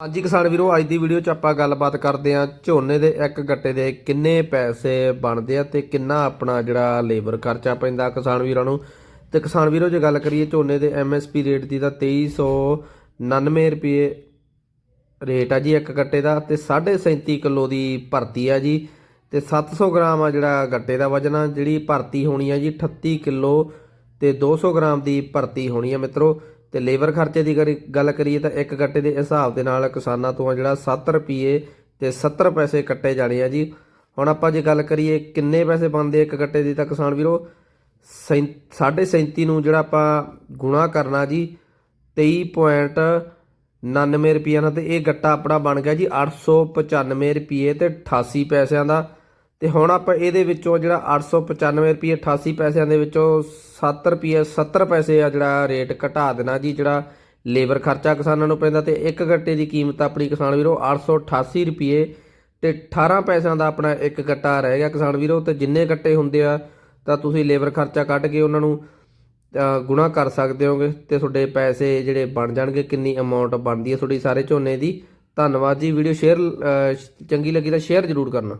ਹਾਂਜੀ ਕਿਸਾਨ ਵੀਰੋ, ਅੱਜ ਦੀ ਵੀਡੀਓ 'ਚ ਆਪਾਂ ਗੱਲਬਾਤ ਕਰਦੇ ਆਂ ਝੋਨੇ ਦੇ ਇੱਕ ਗੱਟੇ ਦੇ ਕਿੰਨੇ ਪੈਸੇ ਬਣਦੇ ਆ ਤੇ ਕਿੰਨਾ ਆਪਣਾ ਜਿਹੜਾ ਲੇਬਰ ਖਰਚਾ ਪੈਂਦਾ ਕਿਸਾਨ ਵੀਰਾਂ ਨੂੰ। ਤੇ ਕਿਸਾਨ ਵੀਰੋ, ਜੇ ਗੱਲ ਕਰੀਏ ਝੋਨੇ ਦੇ ਐਮਐਸਪੀ ਰੇਟ ਦੀ ਤਾਂ 2399 ਰੁਪਏ ਰੇਟ ਆ ਜੀ ਇੱਕ ਗੱਟੇ ਦਾ ਤੇ 37.5 ਕਿਲੋ ਦੀ ਭਰਤੀ ਆ ਜੀ ਤੇ 700 ਗ੍ਰਾਮ ਆ ਜਿਹੜਾ ਗੱਟੇ ਦਾ ਵਜਨ ਆ, ਜਿਹੜੀ ਭਰਤੀ ਹੋਣੀ ਆ ਜੀ 38 ਕਿਲੋ ਤੇ 200 ਗ੍ਰਾਮ ਦੀ ਭਰਤੀ ਹੋਣੀ ਆ ਮਿੱਤਰੋ। ਤੇ ਲੇਬਰ ਖਰਚੇ ਦੀ ਕਰੀ- ਗੱਲ ਕਰੀਏ ਤਾਂ ਇੱਕ ਗੱਟੇ ਦੇ ਹਿਸਾਬ ਦੇ ਨਾਲ ਕਿਸਾਨਾਂ ਤੋਂ ਜਿਹੜਾ 7 ਰੁਪਏ ਤੇ 70 ਪੈਸੇ ਕੱਟੇ ਜਾਣੇ ਆ ਜੀ। ਹੁਣ ਆਪਾਂ ਜੇ ਗੱਲ ਕਰੀਏ ਕਿੰਨੇ ਪੈਸੇ ਬਣਦੇ ਇੱਕ ਗੱਟੇ ਦੀ ਤਾਂ ਕਿਸਾਨ ਵੀਰੋ 37.5 ਨੂੰ ਜਿਹੜਾ ਆਪਾਂ ਗੁਣਾ ਕਰਨਾ ਜੀ 23.99 ਰੁਪਈਆ ਨਾਲ ਤੇ ਇਹ ਗੱਟਾ ਆਪਣਾ ਬਣ ਗਿਆ ਜੀ 895 ਰੁਪਏ ਤੇ 88 ਪੈਸਿਆਂ ਦਾ। ਤੇ ਹੁਣ ਆਪਾਂ ਇਹਦੇ ਵਿੱਚੋਂ ਜਿਹੜਾ 895 ਰੁਪਏ 88 ਪੈਸਿਆਂ ਦੇ ਵਿੱਚੋਂ 7 ਰੁਪਏ 70 ਪੈਸੇ ਆ ਜਿਹੜਾ ਰੇਟ ਘਟਾ ਦੇਣਾ ਜੀ, ਜਿਹੜਾ ਲੇਬਰ ਖਰਚਾ ਕਿਸਾਨਾਂ ਨੂੰ ਪੈਂਦਾ ਤੇ ਇੱਕ ਗੱਟੇ ਦੀ ਕੀਮਤ ਆਪਣੀ ਕਿਸਾਨ ਵੀਰੋ 888 ਰੁਪਏ ਤੇ 18 ਪੈਸਿਆਂ ਦਾ ਆਪਣਾ ਇੱਕ ਗੱਟਾ ਰਹਿ ਗਿਆ ਕਿਸਾਨ ਵੀਰੋ ਤੇ ਜਿੰਨੇ ਗੱਟੇ ਹੁੰਦੇ ਆ ਤਾਂ ਤੁਸੀਂ ਲੇਬਰ ਖਰਚਾ ਕੱਢ ਕੇ ਉਹਨਾਂ ਨੂੰ ਗੁਣਾ ਕਰ ਸਕਦੇ ਹੋਗੇ ਤੇ ਤੁਹਾਡੇ ਪੈਸੇ ਜਿਹੜੇ ਬਣ ਜਾਣਗੇ, ਕਿੰਨੀ ਅਮਾਉਂਟ ਬਣਦੀ ਹੈ ਤੁਹਾਡੀ ਸਾਰੇ ਝੋਨੇ ਦੀ। ਧੰਨਵਾਦ ਜੀ, ਵੀਡੀਓ ਸ਼ੇਅਰ ਚੰਗੀ ਲੱਗੀ ਤਾਂ ਸ਼ੇਅਰ ਜ਼ਰੂਰ ਕਰਨਾ।